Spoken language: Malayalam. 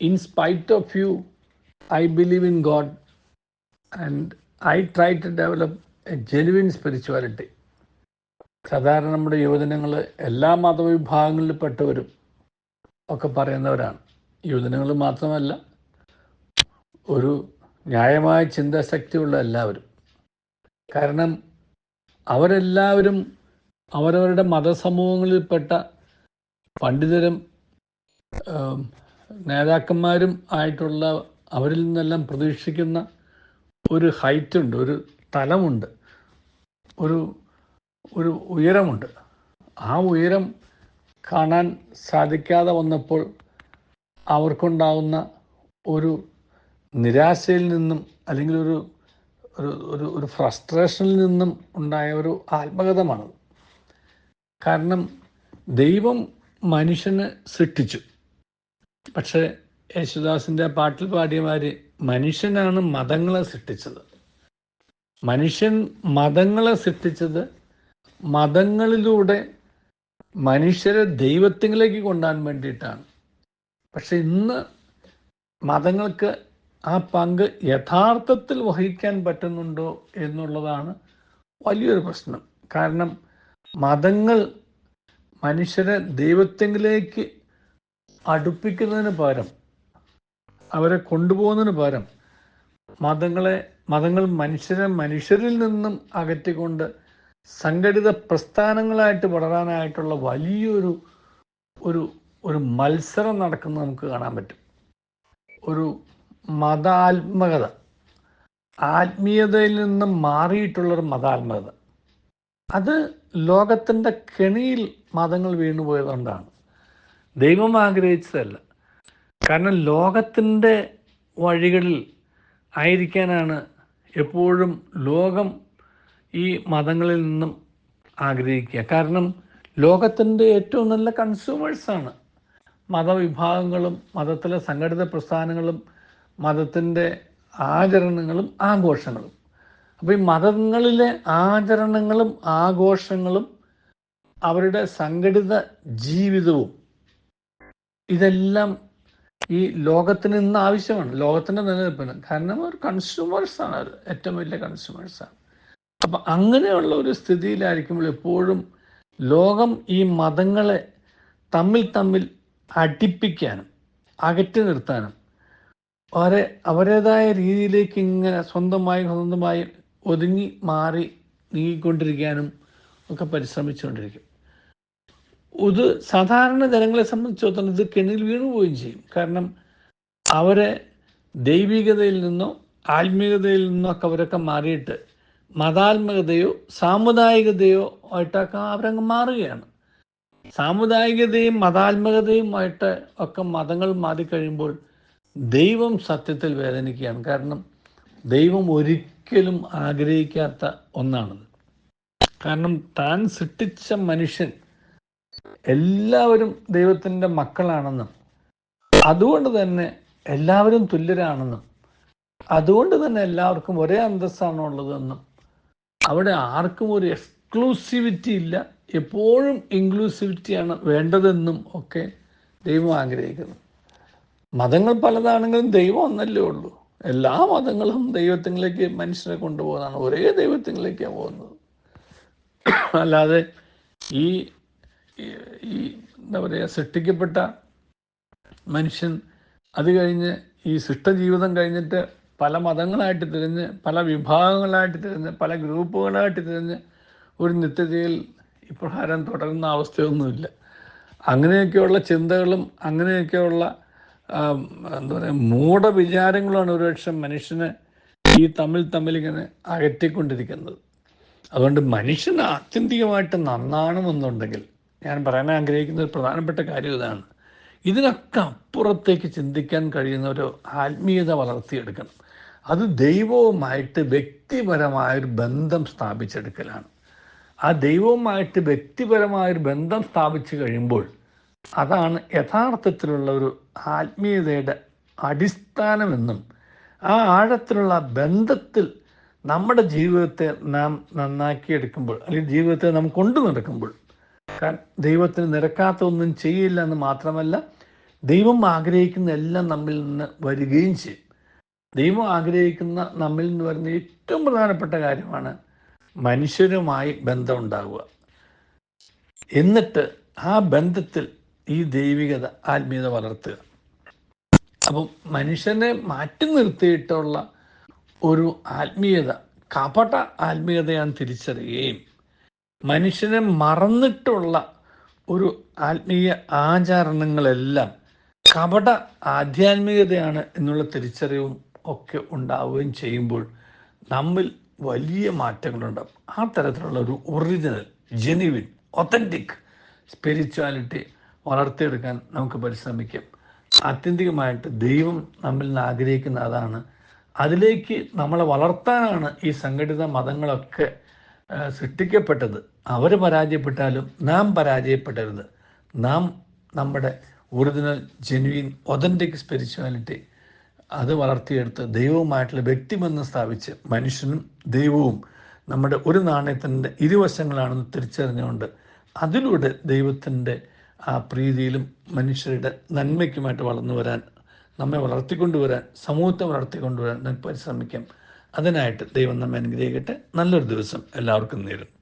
in spite of you, I believe in God. And I try to develop a genuine spirituality. സാധാരണ നമ്മുടെ യുവജനങ്ങൾ എല്ലാ മതവിഭാഗങ്ങളിൽപ്പെട്ടവരും ഒക്കെ പറയുന്നവരാണ്. യുവജനങ്ങൾ മാത്രമല്ല ഒരു ന്യായമായ ചിന്താശക്തിയുള്ള എല്ലാവരും. കാരണം അവരെല്ലാവരും അവരവരുടെ മതസമൂഹങ്ങളിൽപ്പെട്ട പണ്ഡിതരും നേതാക്കന്മാരും ആയിട്ടുള്ള അവരിൽ നിന്നെല്ലാം പ്രതീക്ഷിക്കുന്ന ഒരു ഹൈറ്റ് ഉണ്ട് ഒരു തലമുണ്ട് ഒരു ഒരു ഉയരമുണ്ട്. ആ ഉയരം കാണാൻ സാധിക്കാതെ വന്നപ്പോൾ അവർക്കുണ്ടാകുന്ന ഒരു നിരാശയിൽ നിന്നും അല്ലെങ്കിൽ ഒരു ഒരു ഒരു ഫ്രസ്ട്രേഷനിൽ നിന്നും ഉണ്ടായ ഒരു ആത്മകഥമാണ് കാരണം ദൈവം മനുഷ്യനെ സൃഷ്ടിച്ചു. പക്ഷേ യേശുദാസിന്റെ പാട്ടിൽ പാടിയമാര് മനുഷ്യനാണ് മതങ്ങളെ സൃഷ്ടിച്ചത്. മനുഷ്യൻ മതങ്ങളെ സൃഷ്ടിച്ചത് മതങ്ങളിലൂടെ മനുഷ്യരെ ദൈവത്തിലേക്ക് കൊണ്ടുപോകാൻ വേണ്ടിയിട്ടാണ്. പക്ഷെ ഇന്ന് മതങ്ങൾക്ക് ആ പങ്ക് യഥാർത്ഥത്തിൽ വഹിക്കാൻ പറ്റുന്നുണ്ടോ എന്നുള്ളതാണ് വലിയൊരു പ്രശ്നം. കാരണം മതങ്ങൾ മനുഷ്യരെ ദൈവത്തെങ്കിലേക്ക് അടുപ്പിക്കുന്നതിന് പകരം അവരെ കൊണ്ടുപോകുന്നതിന് പകരം മതങ്ങളെ മതങ്ങൾ മനുഷ്യരെ മനുഷ്യരിൽ നിന്നും അകറ്റിക്കൊണ്ട് സംഘടിത പ്രസ്ഥാനങ്ങളായിട്ട് വളരാനായിട്ടുള്ള വലിയൊരു ഒരു ഒരു മത്സരം നടക്കുന്നത് നമുക്ക് കാണാൻ പറ്റും. ഒരു മതാത്മകത. ആത്മീയതയിൽ നിന്നും മാറിയിട്ടുള്ളൊരു മതാത്മകത. അത് ലോകത്തിന്റെ കെണിയിൽ മതങ്ങൾ വീണുപോയതുകൊണ്ടാണ്. ദൈവം ആഗ്രഹിച്ചതല്ല. കാരണം ലോകത്തിന്റെ വഴികളിൽ ആയിരിക്കാനാണ് എപ്പോഴും ലോകം ഈ മതങ്ങളിൽ നിന്നും ആഗ്രഹിക്കുക. കാരണം ലോകത്തിന്റെ ഏറ്റവും നല്ല കൺസ്യൂമേഴ്സാണ് മതവിഭാഗങ്ങളും മതത്തിലെ സംഘടിത പ്രസ്ഥാനങ്ങളും മതത്തിന്റെ ആചരണങ്ങളും ആഘോഷങ്ങളും. അപ്പോൾ ഈ മതങ്ങളിലെ ആചരണങ്ങളും ആഘോഷങ്ങളും അവരുടെ സംഘടിത ജീവിതവും ഇതെല്ലാം ഈ ലോകത്തിന് ഇന്ന് ആവശ്യമാണ്. ലോകത്തിന്റെ നിലനിൽപ്പിന്. കാരണം ഒരു കൺസ്യൂമേഴ്സാണ് അവർ ഏറ്റവും വലിയ കൺസ്യൂമേഴ്സാണ് അപ്പൊ അങ്ങനെയുള്ള ഒരു സ്ഥിതിയിലായിരിക്കുമ്പോൾ എപ്പോഴും ലോകം ഈ മതങ്ങളെ തമ്മിൽ തമ്മിൽ അടിപ്പിക്കാനും അകറ്റി നിർത്താനും അവരെ അവരുടേതായ രീതിയിലേക്ക് ഇങ്ങനെ സ്വന്തമായി സ്വന്തമായി ഒതുങ്ങി മാറി നീങ്ങിക്കൊണ്ടിരിക്കാനും ഒക്കെ പരിശ്രമിച്ചുകൊണ്ടിരിക്കും. ഇത് സാധാരണ ജനങ്ങളെ സംബന്ധിച്ചിടത്തോളം ഇത് കെണിൽ വീണുപോവുകയും ചെയ്യും. കാരണം അവരെ ദൈവികതയിൽ നിന്നോ ആത്മീയതയിൽ നിന്നോ ഒക്കെ അവരൊക്കെ മാറിയിട്ട് മതാത്മകതയോ സാമുദായികതയോ ആയിട്ടൊക്കെ അവരങ്ങ് മാറുകയാണ്. സാമുദായികതയും മതാത്മകതയുമായിട്ട് ഒക്കെ മതങ്ങൾ മാറിക്കഴിയുമ്പോൾ ദൈവം സത്യത്തിൽ വേദനിക്കുകയാണ്. കാരണം ദൈവം ഒരിക്കലും ആഗ്രഹിക്കാത്ത ഒന്നാണത്. കാരണം താൻ സൃഷ്ടിച്ച മനുഷ്യൻ എല്ലാവരും ദൈവത്തിന്റെ മക്കളാണെന്നും അതുകൊണ്ട് തന്നെ എല്ലാവരും തുല്യരാണെന്നും അതുകൊണ്ട് തന്നെ എല്ലാവർക്കും ഒരേ അന്തസ്സാണുള്ളതെന്നും അവിടെ ആർക്കും ഒരു എക്സ്ക്ലൂസിവിറ്റി ഇല്ല. എപ്പോഴും ഇൻക്ലൂസിവിറ്റിയാണ് വേണ്ടതെന്നും ഒക്കെ ദൈവം ആഗ്രഹിക്കുന്നു. മതങ്ങൾ പലതാണെങ്കിലും ദൈവം ഒന്നല്ലേ ഉള്ളൂ. എല്ലാ മതങ്ങളും ദൈവത്തിലേക്ക് മനുഷ്യരെ കൊണ്ടുപോകുന്നതാണ്. ഒരേ ദൈവത്തിങ്ങളിലേക്കാണ് പോകുന്നത്. അല്ലാതെ ഈ ഈ- എന്താ പറയുക സൃഷ്ടിക്കപ്പെട്ട മനുഷ്യൻ അത് കഴിഞ്ഞ് ഈ സൃഷ്ടജീവിതം കഴിഞ്ഞിട്ട് പല മതങ്ങളായിട്ട് തിരിഞ്ഞ് പല വിഭാഗങ്ങളായിട്ട് തിരിഞ്ഞ് പല ഗ്രൂപ്പുകളായിട്ട് തിരിഞ്ഞ് ഒരു നിത്യതയിൽ ഇപ്രകാരം തുടരുന്ന അവസ്ഥയൊന്നുമില്ല. അങ്ങനെയൊക്കെയുള്ള ചിന്തകളും അങ്ങനെയൊക്കെയുള്ള എന്താ പറയുക മൂഢവിചാരങ്ങളാണ് ഒരുപക്ഷെ മനുഷ്യനെ ഈ തമ്മിൽ തമ്മിൽ ഇങ്ങനെ അകറ്റിക്കൊണ്ടിരിക്കുന്നത്. അതുകൊണ്ട് മനുഷ്യൻ ആത്യന്തികമായിട്ട് നന്നാണെന്നുണ്ടെങ്കിൽ ഞാൻ പറയാൻ ആഗ്രഹിക്കുന്ന ഒരു പ്രധാനപ്പെട്ട കാര്യം ഇതാണ്. ഇതിനൊക്കെ അപ്പുറത്തേക്ക് ചിന്തിക്കാൻ കഴിയുന്ന ഒരു ആത്മീയത വളർത്തിയെടുക്കണം. അത് ദൈവവുമായിട്ട് വ്യക്തിപരമായൊരു ബന്ധം സ്ഥാപിച്ചെടുക്കലാണ്. ആ ദൈവവുമായിട്ട് വ്യക്തിപരമായൊരു ബന്ധം സ്ഥാപിച്ചു കഴിയുമ്പോൾ അതാണ് യഥാർത്ഥത്തിലുള്ള ഒരു ആത്മീയതയുടെ അടിസ്ഥാനമെന്നും ആ ആഴത്തിലുള്ള ബന്ധത്തിൽ നമ്മുടെ ജീവിതത്തെ നാം നന്നാക്കിയെടുക്കുമ്പോൾ അല്ലെങ്കിൽ ജീവിതത്തെ നാം കൊണ്ടു നടക്കുമ്പോൾ കാരണം ദൈവത്തിന് നിരക്കാത്ത ഒന്നും ചെയ്യില്ല എന്ന് മാത്രമല്ല ദൈവം ആഗ്രഹിക്കുന്ന എല്ലാം നമ്മിൽ നിന്ന് വരികയും ചെയ്യും. ദൈവം ആഗ്രഹിക്കുന്ന നമ്മിൽ നിന്ന് വരുന്ന ഏറ്റവും പ്രധാനപ്പെട്ട കാര്യമാണ് മനുഷ്യരുമായി ബന്ധമുണ്ടാവുക എന്നിട്ട് ആ ബന്ധത്തിൽ ഈ ദൈവികത ആത്മീയത വളർത്തുക. അപ്പം മനുഷ്യനെ മാറ്റി നിർത്തിയിട്ടുള്ള ഒരു ആത്മീയത കപട ആത്മീയതയാണ് തിരിച്ചറിയുകയും മനുഷ്യനെ മറന്നിട്ടുള്ള ഒരു ആത്മീയ ആചരണങ്ങളെല്ലാം കപട ആധ്യാത്മികതയാണ് എന്നുള്ള തിരിച്ചറിവും ഒക്കെ ഉണ്ടാവുകയും ചെയ്യുമ്പോൾ നമ്മിൽ വലിയ മാറ്റങ്ങളുണ്ടാവും ആ തരത്തിലുള്ള ഒരു ഒറിജിനൽ ജെനുവിൻ ഒത്തന്റിക് സ്പിരിച്വാലിറ്റി വളർത്തിയെടുക്കാൻ നമുക്ക് പരിശ്രമിക്കാം. ആത്യന്തികമായിട്ട് ദൈവം നമ്മിൽ നിന്ന് ആഗ്രഹിക്കുന്ന അതാണ്. അതിലേക്ക് നമ്മളെ വളർത്താനാണ് ഈ സംഘടിത മതങ്ങളൊക്കെ സൃഷ്ടിക്കപ്പെട്ടത്. അവർ പരാജയപ്പെട്ടാലും നാം പരാജയപ്പെടരുത്. നാം നമ്മുടെ ഒറിജിനൽ ജെനുവിൻ ഒതന്റിക് സ്പിരിച്വാലിറ്റി അത് വളർത്തിയെടുത്ത് ദൈവവുമായിട്ടുള്ള വ്യക്തിബന്ധം സ്ഥാപിച്ച് മനുഷ്യനും ദൈവവും നമ്മുടെ ഒരു നാണയത്തിന്റെ ഇരുവശങ്ങളാണെന്ന് തിരിച്ചറിഞ്ഞുകൊണ്ട് അതിലൂടെ ദൈവത്തിന്റെ ആ പ്രീതിയിലും മനുഷ്യരുടെ നന്മയ്ക്കുമായിട്ട് വളർന്നു വരാൻ നമ്മെ വളർത്തിക്കൊണ്ടുവരാൻ സമൂഹത്തെ വളർത്തിക്കൊണ്ടുവരാൻ ഞാൻ പരിശ്രമിക്കാം. അതിനായിട്ട് ദൈവം നമ്മെ അനുഗ്രഹിക്കട്ടെ. നല്ലൊരു ദിവസം എല്ലാവർക്കും നേരും